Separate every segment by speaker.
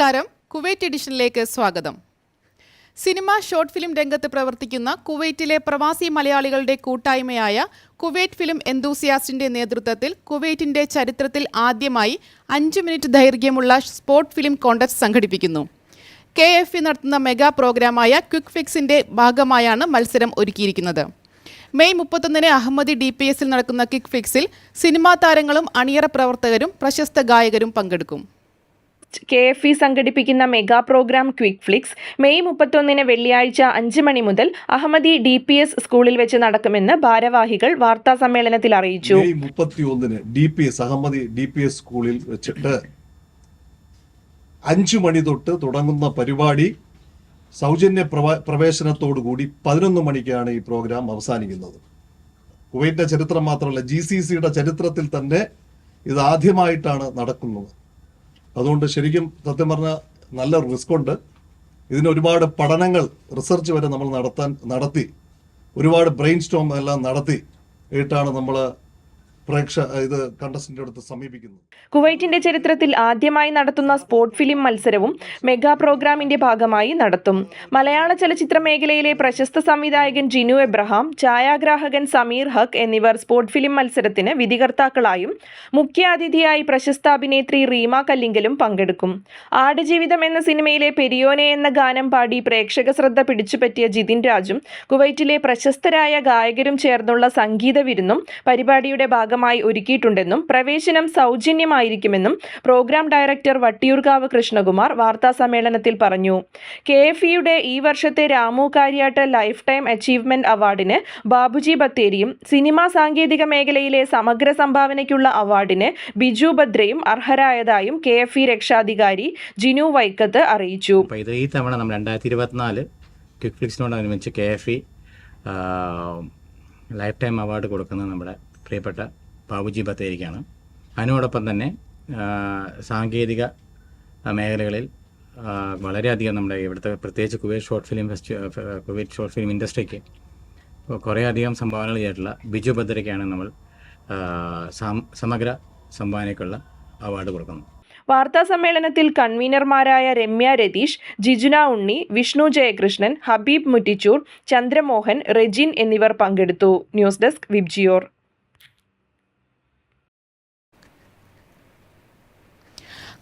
Speaker 1: നമസ്കാരം. കുവൈറ്റ് എഡിഷനിലേക്ക് സ്വാഗതം. Cinema short film രംഗത്ത് പ്രവർത്തിക്കുന്ന കുവൈറ്റിലെ പ്രവാസി മലയാളികളുടെ കൂട്ടായ്മയായ കുവൈറ്റ് ഫിലിം എന്തൂസിയാസ്റ്റിന്റെ നേതൃത്വത്തിൽ കുവൈറ്റിന്റെ ചരിത്രത്തിൽ ആദ്യമായി അഞ്ച് മിനിറ്റ് ദൈർഘ്യമുള്ള സ്പോർട്ട് ഫിലിം കോണ്ടസ്റ്റ് സംഘടിപ്പിക്കുന്നു. കെ എഫ് ഇ നടത്തുന്ന മെഗാ പ്രോഗ്രാമായ ക്വിക്ക് ഫിക്സിന്റെ ഭാഗമായാണ് മത്സരം ഒരുക്കിയിരിക്കുന്നത്. മെയ് മുപ്പത്തൊന്നിന് അഹമ്മദി ഡി പി എസിൽ നടക്കുന്ന കിക്ക് ഫിക്സിൽ സിനിമാ താരങ്ങളും അണിയറ പ്രവർത്തകരും പ്രശസ്ത ഗായകരും പങ്കെടുക്കും.
Speaker 2: കെ എഫ് ഇ സംഘടിപ്പിക്കുന്ന mega programme quick flix May മുപ്പത്തൊന്നിന് വെള്ളിയാഴ്ച അഞ്ച് മണി മുതൽ അഹമ്മദി ഡി പി എസ് സ്കൂളിൽ വെച്ച് നടക്കുമെന്ന് ഭാരവാഹികൾ വാർത്താ സമ്മേളനത്തിൽ അറിയിച്ചു.
Speaker 3: മെയ് അഹമ്മദി സ്കൂളിൽ വെച്ചിട്ട് അഞ്ചു മണി തൊട്ട് തുടങ്ങുന്ന പരിപാടി സൗജന്യ പ്രവേശനത്തോടു കൂടി പതിനൊന്ന് മണിക്കാണ് ഈ പ്രോഗ്രാം അവസാനിക്കുന്നത്. കുവൈറ്റിന്റെ ചരിത്രം മാത്രമല്ല ജി സി സിയുടെ ചരിത്രത്തിൽ തന്നെ ഇത് ആദ്യമായിട്ടാണ് നടക്കുന്നത്. അതുകൊണ്ട് ശരിക്കും സത്യം പറഞ്ഞാൽ നല്ല റിസ്ക് ഉണ്ട്. ഇതിന് ഒരുപാട് പഠനങ്ങൾ റിസർച്ച് വരെ നമ്മൾ നടത്താൻ നടത്തി. ഒരുപാട് ബ്രെയിൻ സ്റ്റോം എല്ലാം നടത്തി. ഇട്ടാണ് നമ്മൾ
Speaker 2: കുവൈറ്റിന്റെ ചരിത്രത്തിൽ ആദ്യമായി നടത്തുന്ന സ്പോർട് ഫിലിം മത്സരവും മെഗാ പ്രോഗ്രാമിന്റെ ഭാഗമായി നടത്തും. മലയാള ചലച്ചിത്ര മേഖലയിലെ പ്രശസ്ത സംവിധായകൻ ജിനു എബ്രഹാം ഛായാഗ്രാഹകൻ സമീർ ഹക്ക് എന്നിവർ സ്പോർട് ഫിലിം മത്സരത്തിന് വിധികർത്താക്കളായും മുഖ്യാതിഥിയായി പ്രശസ്ത അഭിനേത്രി റീമ കല്ലിങ്കലും പങ്കെടുക്കും. ആടുജീവിതം എന്ന സിനിമയിലെ പെരിയോനെ എന്ന ഗാനം പാടി പ്രേക്ഷക ശ്രദ്ധ പിടിച്ചുപറ്റിയ ജിതിൻ രാജും കുവൈറ്റിലെ പ്രശസ്തരായ ഗായകരും ചേർന്നുള്ള സംഗീത വിരുന്നും പരിപാടിയുടെ ഭാഗമായി ഒരുക്കിയിട്ടുണ്ടെന്നും പ്രവേശനം സൗജന്യമായിരിക്കുമെന്നും പ്രോഗ്രാം ഡയറക്ടർ വട്ടിയൂർക്കാവ് കൃഷ്ണകുമാർ വാർത്താസമ്മേളനത്തിൽ പറഞ്ഞു. കെ എഫ് ഇയുടെ ഈ വർഷത്തെ Ramu Kariat life time achievement അവാർഡിന് ബാബുജി ബത്തേരിയും സിനിമാ സാങ്കേതിക മേഖലയിലെ സമഗ്ര സംഭാവനയ്ക്കുള്ള അവാർഡിന് ബിജു ഭദ്രയും അർഹരായതായും കെ എഫ് ഇ രക്ഷാധികാരി ജിനു വൈക്കത്ത് അറിയിച്ചു.
Speaker 4: ഈ തവണ നമ്മൾ രണ്ടായിരത്തി K F E lifetime award കൊടുക്കുന്നത് നമ്മുടെ പ്രിയപ്പെട്ട ബാബുജി ബത്തേരിക്കാണ് അതിനോടൊപ്പം തന്നെ സാങ്കേതിക മേഖലകളിൽ വളരെയധികം നമ്മുടെ ഇവിടുത്തെ പ്രത്യേകിച്ച് Kuwait short film fest Kuwait short film ഇൻഡസ്ട്രിക്ക് കുറേയധികം സംഭാവനകൾ ചെയ്തിട്ടുള്ള ബിജു ഭദ്രയ്ക്കാണ് നമ്മൾ സമഗ്ര സംഭാവനയ്ക്കുള്ള അവാർഡ് കൊടുക്കുന്നത്.
Speaker 2: വാർത്താ സമ്മേളനത്തിൽ കൺവീനർമാരായ രമ്യ രതീഷ് ജിജുന ഉണ്ണി വിഷ്ണു ജയകൃഷ്ണൻ ഹബീബ് മുറ്റിച്ചൂർ ചന്ദ്രമോഹൻ റെജിൻ എന്നിവർ പങ്കെടുത്തു. News desk Vibgyor.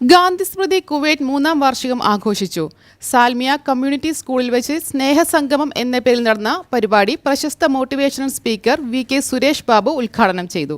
Speaker 1: Gandhi Smriti Kuwait മൂന്നാം വാർഷികം ആഘോഷിച്ചു. സാൽമിയ കമ്മ്യൂണിറ്റി സ്കൂളിൽ വെച്ച് സ്നേഹസംഗമം എന്ന പേരിൽ നടന്ന പരിപാടി പ്രശസ്ത motivational speaker V K Suresh Babu ഉദ്ഘാടനം ചെയ്തു.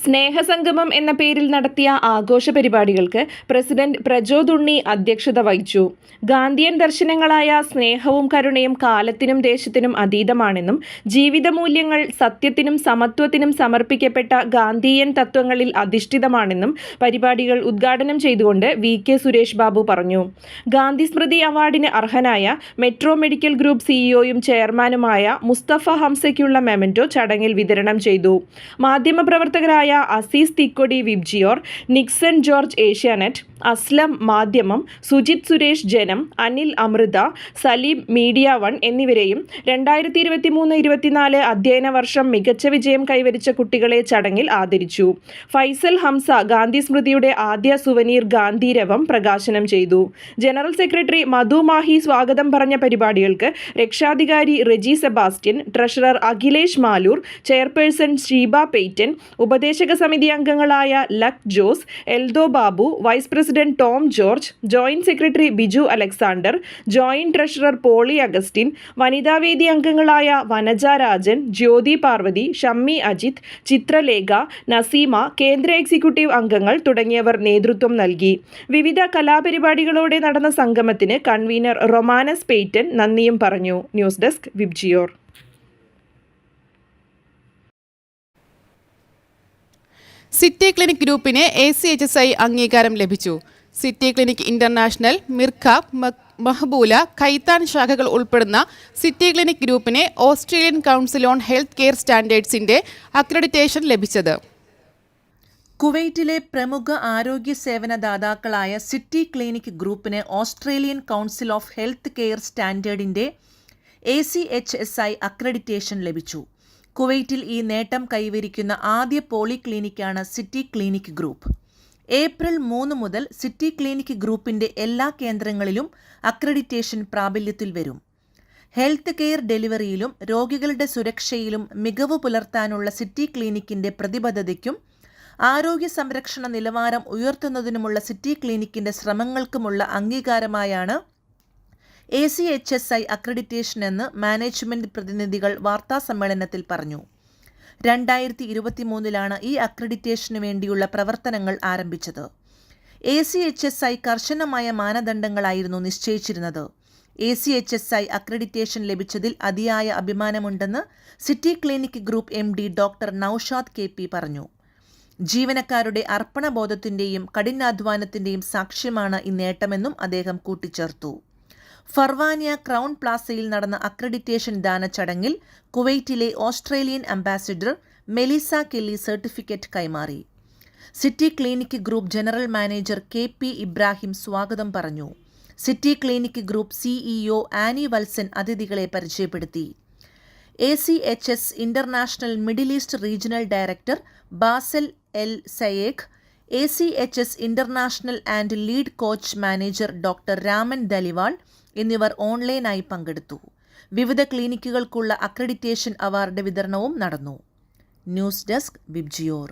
Speaker 2: സ്നേഹസംഗമം എന്ന പേരിൽ നടത്തിയ ആഘോഷ പരിപാടികൾക്ക് പ്രസിഡന്റ് പ്രജോദ് ഉണ്ണി അധ്യക്ഷത വഹിച്ചു. ഗാന്ധിയൻ ദർശനങ്ങളായ സ്നേഹവും കരുണയും കാലത്തിനും ദേശത്തിനും അതീതമാണെന്നും ജീവിതമൂല്യങ്ങൾ സത്യത്തിനും സമത്വത്തിനും സമർപ്പിക്കപ്പെട്ട ഗാന്ധിയൻ തത്വങ്ങളിൽ അധിഷ്ഠിതമാണെന്നും പരിപാടികൾ ഉദ്ഘാടനം ചെയ്തുകൊണ്ട് വി. കെ. സുരേഷ് ബാബു പറഞ്ഞു. ഗാന്ധി സ്മൃതി അവാർഡിന് അർഹനായ മെട്രോ മെഡിക്കൽ ഗ്രൂപ്പ് സിഇഒയും ചെയർമാനുമായ മുസ്തഫ ഹംസയ്ക്കുള്ള മെമന്റോ ചടങ്ങിൽ വിതരണം ചെയ്തു. മാധ്യമപ്രവർത്തകരായ Aziz Thikkodi VIBGYOR Nixon George Asianet Aslam Madhyamam Sujith Suresh Janam Anil Amrita Saleem media one എന്നിവരെയും രണ്ടായിരത്തി ഇരുപത്തി മൂന്ന് ഇരുപത്തിനാല് അധ്യയന വർഷം മികച്ച വിജയം കൈവരിച്ച കുട്ടികളെ ചടങ്ങിൽ ആദരിച്ചു. ഫൈസൽ ഹംസ ഗാന്ധി സ്മൃതിയുടെ ആദ്യ സുവനീർ ഗാന്ധിരവം പ്രകാശനം ചെയ്തു. ജനറൽ സെക്രട്ടറി മധു മാഹി സ്വാഗതം പറഞ്ഞ പരിപാടികൾക്ക് രക്ഷാധികാരി Reji Sebastian treasurer Akhilesh Malur chairperson Sheeba Peyton ഉപദേശക സമിതി അംഗങ്ങളായ ലക് Jose Eldho Babu vice president Tom George joint secretary Biju Alexander joint treasurer Poly Augustine വനിതാവേദി അംഗങ്ങളായ വനജ രാജൻ ജ്യോതി പാർവതി ഷമ്മി അജിത് ചിത്രലേഖ നസീമ കേന്ദ്ര എക്സിക്യൂട്ടീവ് അംഗങ്ങൾ തുടങ്ങിയവർ നേതൃത്വം നൽകി. വിവിധ കലാപരിപാടികളോടെ നടന്ന സംഗമത്തിന് കൺവീനർ റൊമാനസ് പെയ്റ്റൻ നന്ദിയും പറഞ്ഞു. News desk Vibgyor.
Speaker 1: City clinic ഗ്രൂപ്പിന് A C H S I അംഗീകാരം ലഭിച്ചു. City clinic international മിർഖ Mahboula Khaitan ശാഖകൾ ഉൾപ്പെടുന്ന സിറ്റി ക്ലിനിക് ഗ്രൂപ്പിന് Australian council on health care സ്റ്റാൻഡേർഡ്സിന്റെ accreditation ലഭിച്ചത്.
Speaker 5: കുവൈറ്റിലെ പ്രമുഖ ആരോഗ്യ സേവന ദാതാക്കളായ സിറ്റി ക്ലിനിക് ഗ്രൂപ്പിന് Australian council of health care സ്റ്റാൻഡേർഡിന്റെ A C H S I accreditation ലഭിച്ചു. കുവൈറ്റിൽ ഈ നേട്ടം കൈവരിക്കുന്ന ആദ്യ പോളിക്ലിനിക്കാണ് സിറ്റി ക്ലിനിക് ഗ്രൂപ്പ്. ഏപ്രിൽ മൂന്ന് മുതൽ സിറ്റി ക്ലിനിക് ഗ്രൂപ്പിന്റെ എല്ലാ കേന്ദ്രങ്ങളിലും അക്രഡിറ്റേഷൻ പ്രാബല്യത്തിൽ വരും. ഹെൽത്ത് കെയർ ഡെലിവറിയിലും രോഗികളുടെ സുരക്ഷയിലും മികവ് പുലർത്താനുള്ള സിറ്റി ക്ലിനിക്കിന്റെ പ്രതിബദ്ധതയ്ക്കും ആരോഗ്യ സംരക്ഷണ നിലവാരം ഉയർത്തുന്നതിനുമുള്ള സിറ്റി ക്ലിനിക്കിന്റെ ശ്രമങ്ങൾക്കുമുള്ള അംഗീകാരമായാണ് A C H S I accreditation എന്ന് മാനേജ്മെന്റ് പ്രതിനിധികൾ വാർത്താസമ്മേളനത്തിൽ പറഞ്ഞു. രണ്ടായിരത്തി ഇരുപത്തിമൂന്നിലാണ് ഈ അക്രഡിറ്റേഷന് വേണ്ടിയുള്ള പ്രവർത്തനങ്ങൾ ആരംഭിച്ചത്. A C H S I കർശനമായ മാനദണ്ഡങ്ങളായിരുന്നു നിശ്ചയിച്ചിരുന്നത്. A C H S I accreditation ലഭിച്ചതിൽ അതിയായ അഭിമാനമുണ്ടെന്ന് city clinic group M D doctor Noushad K P പറഞ്ഞു. ജീവനക്കാരുടെ അർപ്പണബോധത്തിന്റെയും കഠിനാധ്വാനത്തിന്റെയും സാക്ഷ്യമാണ് ഈ നേട്ടമെന്നും അദ്ദേഹം കൂട്ടിച്ചേർത്തു. ഫർവാനിയ ക്രൗൺ പ്ലാസയിൽ നടന്ന അക്രഡിറ്റേഷൻ ദാന ചടങ്ങിൽ കുവൈറ്റിലെ Australian ambassador Melissa Kelly certificate കൈമാറി. City clinic group general manager K P Ibrahim സ്വാഗതം പറഞ്ഞു. City clinic group CEO Annie Valsan അതിഥികളെ പരിചയപ്പെടുത്തി. A C H S international middle east regional director Basel El Sayegh A C H S international and lead coach manager doctor Raman Dhaliwal എന്നിവർ ഓൺലൈനായി പങ്കെടുത്തു. വിവിധ ക്ലിനിക്കുകൾക്കുള്ള accreditation award വിതരണവും നടന്നു. News desk Vibgyor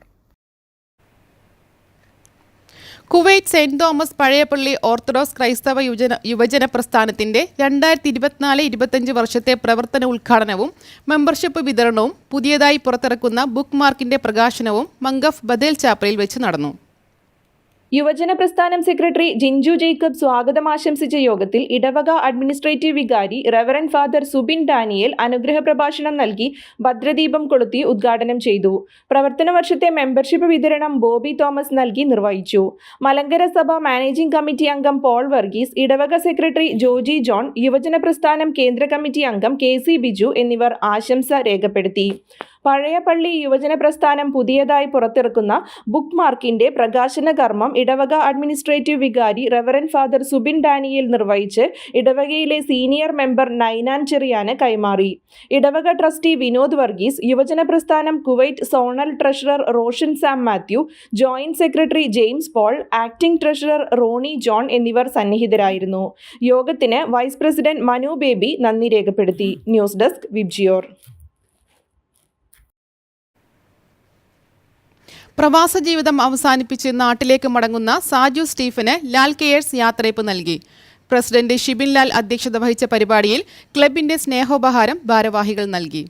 Speaker 1: Kuwait saint Thomas Pazhayapally orthodox ക്രൈസ്തവ യുവജന യുവജന പ്രസ്ഥാനത്തിന്റെ രണ്ടായിരത്തി ഇരുപത്തിനാല് ഇരുപത്തഞ്ച് വർഷത്തെ പ്രവർത്തന ഉദ്ഘാടനവും മെമ്പർഷിപ്പ് വിതരണവും പുതിയതായി പുറത്തിറക്കുന്ന ബുക്ക് മാർക്കിന്റെ പ്രകാശനവും മംഗഫ് ബദേൽ ചാപ്പലിൽ വെച്ച് നടന്നു.
Speaker 2: യുവജന പ്രസ്ഥാനം സെക്രട്ടറി ജിഞ്ചു ജേക്കബ് സ്വാഗതം ആശംസിച്ച യോഗത്തിൽ ഇടവക അഡ്മിനിസ്ട്രേറ്റീവ് വികാരി റവറൻ ഫാദർ സുബിൻ ഡാനിയേൽ അനുഗ്രഹ പ്രഭാഷണം നൽകി ഭദ്രദീപം കൊളുത്തി ഉദ്ഘാടനം ചെയ്തു. പ്രവർത്തന വർഷത്തെ മെമ്പർഷിപ്പ് വിതരണം ബോബി തോമസ് നൽകി നിർവഹിച്ചു. മലങ്കര സഭ മാനേജിംഗ് കമ്മിറ്റി അംഗം പോൾ വർഗീസ് ഇടവക സെക്രട്ടറി ജോജി ജോൺ യുവജന പ്രസ്ഥാനം കേന്ദ്ര കമ്മിറ്റി അംഗം കെ സി ബിജു എന്നിവർ ആശംസ രേഖപ്പെടുത്തി. പഴയ പള്ളി യുവജന പ്രസ്ഥാനം പുതിയതായി പുറത്തിറക്കുന്ന ബുക്ക് മാർക്കിന്റെ പ്രകാശന കർമ്മം ഇടവക അഡ്മിനിസ്ട്രേറ്റീവ് വികാരി റവറൻ ഫാദർ സുബിൻ ഡാനിയൽ നിർവഹിച്ച് ഇടവകയിലെ സീനിയർ മെമ്പർ നൈനാൻ ചെറിയാന് കൈമാറി. ഇടവക ട്രസ്റ്റി വിനോദ് വർഗീസ് യുവജന പ്രസ്ഥാനം Kuwait zonal treasurer Roshan Sam Mathew joint secretary James Paul acting treasurer Ronnie John എന്നിവർ സന്നിഹിതരായിരുന്നു. യോഗത്തിന് വൈസ് പ്രസിഡന്റ് മനു ബേബി നന്ദി രേഖപ്പെടുത്തി. News desk Vibgyor.
Speaker 1: പ്രവാസ ജീവിതം അവസാനിപ്പിച്ച് നാട്ടിലേക്ക് മടങ്ങുന്ന സാജു സ്റ്റീഫന് ലാൽ കെയേഴ്സ് യാത്രയപ്പ് നൽകി. പ്രസിഡന്റ് ഷിബിൻ ലാൽ അധ്യക്ഷത വഹിച്ച പരിപാടിയിൽ ക്ലബിന്റെ സ്നേഹോപഹാരം ഭാരവാഹികൾ നൽകി.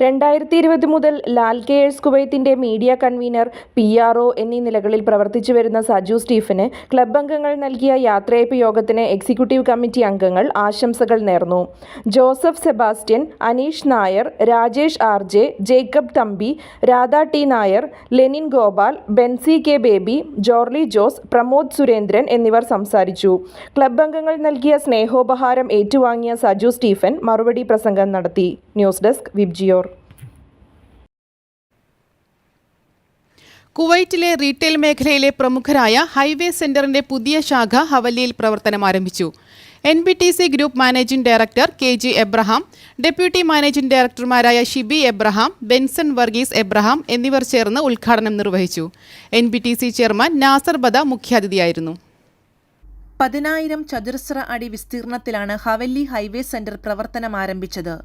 Speaker 2: രണ്ടായിരത്തി ഇരുപത് മുതൽ Lal cares കുവൈത്തിന്റെ media convener P R O എന്നീ നിലകളിൽ പ്രവർത്തിച്ചു വരുന്ന സജു സ്റ്റീഫന് ക്ലബ് അംഗങ്ങൾ നൽകിയ യാത്രയപ്പ് യോഗത്തിന് എക്സിക്യൂട്ടീവ് കമ്മിറ്റി അംഗങ്ങൾ ആശംസകൾ നേർന്നു. Joseph Sebastian Aneesh Nair Rajesh R J Jacob Thampi Radha T Nair Lenin Gopal Bency K Baby Jorly Jose Pramod Surendran എന്നിവർ സംസാരിച്ചു. ക്ലബ് അംഗങ്ങൾ നൽകിയ സ്നേഹോപഹാരം ഏറ്റുവാങ്ങിയ സജു സ്റ്റീഫൻ മറുപടി പ്രസംഗം നടത്തി. News desk Vibgyor.
Speaker 1: കുവൈറ്റിലെ റീറ്റെയിൽ മേഖലയിലെ പ്രമുഖരായ ഹൈവേ സെന്ററിന്റെ പുതിയ ശാഖ ഹവലിയിൽ പ്രവർത്തനം ആരംഭിച്ചു. N B T C group managing director K G Abraham deputy managing ഡയറക്ടർമാരായ Shibi Abraham Benson Varghese Abraham എന്നിവർ ചേർന്ന് ഉദ്ഘാടനം നിർവഹിച്ചു. N B T C chairman Nasser Badah മുഖ്യാതിഥിയായിരുന്നു.
Speaker 5: പതിനായിരം ചതുരശ്ര അടി വിസ്തീർണത്തിലാണ് ഹവല്ലി ഹൈവേ സെന്റർ പ്രവർത്തനം ആരംഭിച്ചത്.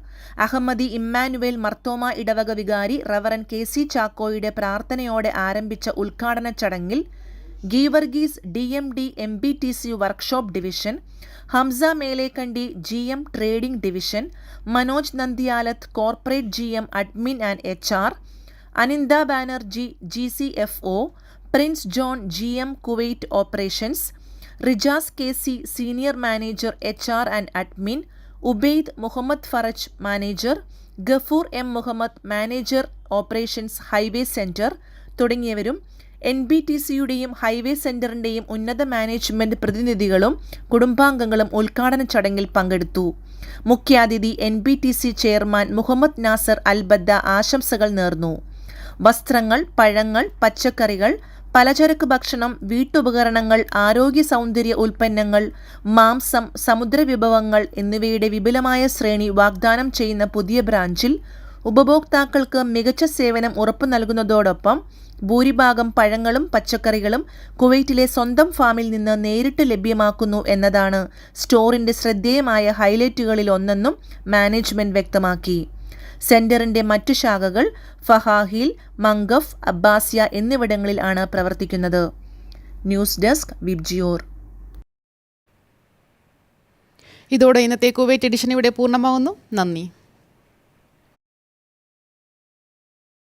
Speaker 5: അഹമ്മദി ഇമ്മാനുവേൽ മർത്തോമ ഇടവക വികാരി റവറൻ കെ സി ചാക്കോയുടെ പ്രാർത്ഥനയോടെ ആരംഭിച്ച ഉദ്ഘാടന ചടങ്ങിൽ Geevarghese D M D M B T C workshop division Hamsa Melekandy G M trading division Manoj Nandiyalath corporate G M admin and H R Aninda Banerjee G C F O prince John G M Kuwait operations Rijas K C senior manager H R and admin Ubaid Muhammad Faraj manager Gafoor M Muhammad manager operations highway center തുടങ്ങിയവരും N B T സിയുടെയും highway സെന്ററിന്റെയും ഉന്നത management പ്രതിനിധികളും കുടുംബാംഗങ്ങളും ഉദ്ഘാടന ചടങ്ങിൽ പങ്കെടുത്തു. മുഖ്യാതിഥി N B T C chairman Muhammad Nasser Albadda ആശംസകൾ നേർന്നു. വസ്ത്രങ്ങൾ പഴങ്ങൾ പച്ചക്കറികൾ പലചരക്ക് ഭക്ഷണം വീട്ടുപകരണങ്ങൾ ആരോഗ്യ സൗന്ദര്യ ഉൽപ്പന്നങ്ങൾ മാംസം സമുദ്ര വിഭവങ്ങൾ എന്നിവയുടെ വിപുലമായ ശ്രേണി വാഗ്ദാനം ചെയ്യുന്ന പുതിയ ബ്രാഞ്ചിൽ ഉപഭോക്താക്കൾക്ക് മികച്ച സേവനം ഉറപ്പു നൽകുന്നതോടൊപ്പം ഭൂരിഭാഗം പഴങ്ങളും പച്ചക്കറികളും കുവൈറ്റിലെ സ്വന്തം ഫാമിൽ നിന്ന് നേരിട്ട് ലഭ്യമാക്കുന്നു എന്നതാണ് സ്റ്റോറിന്റെ ശ്രദ്ധേയമായ ഹൈലൈറ്റുകളിൽ ഒന്നെന്നും മാനേജ്മെന്റ് വ്യക്തമാക്കി. സെന്ററിന്റെ മറ്റു ശാഖകൾ ഫഹാഹിൽ മംഗഫ് അബ്ബാസിയ എന്നിവിടങ്ങളിൽ ആണ് പ്രവർത്തിക്കുന്നത്. News desk Vibgyor.
Speaker 1: ഇതോടെ ഇന്നത്തെ കുവൈറ്റ് എഡിഷൻ ഇവിടെ പൂർണമാകുന്നു നന്ദി.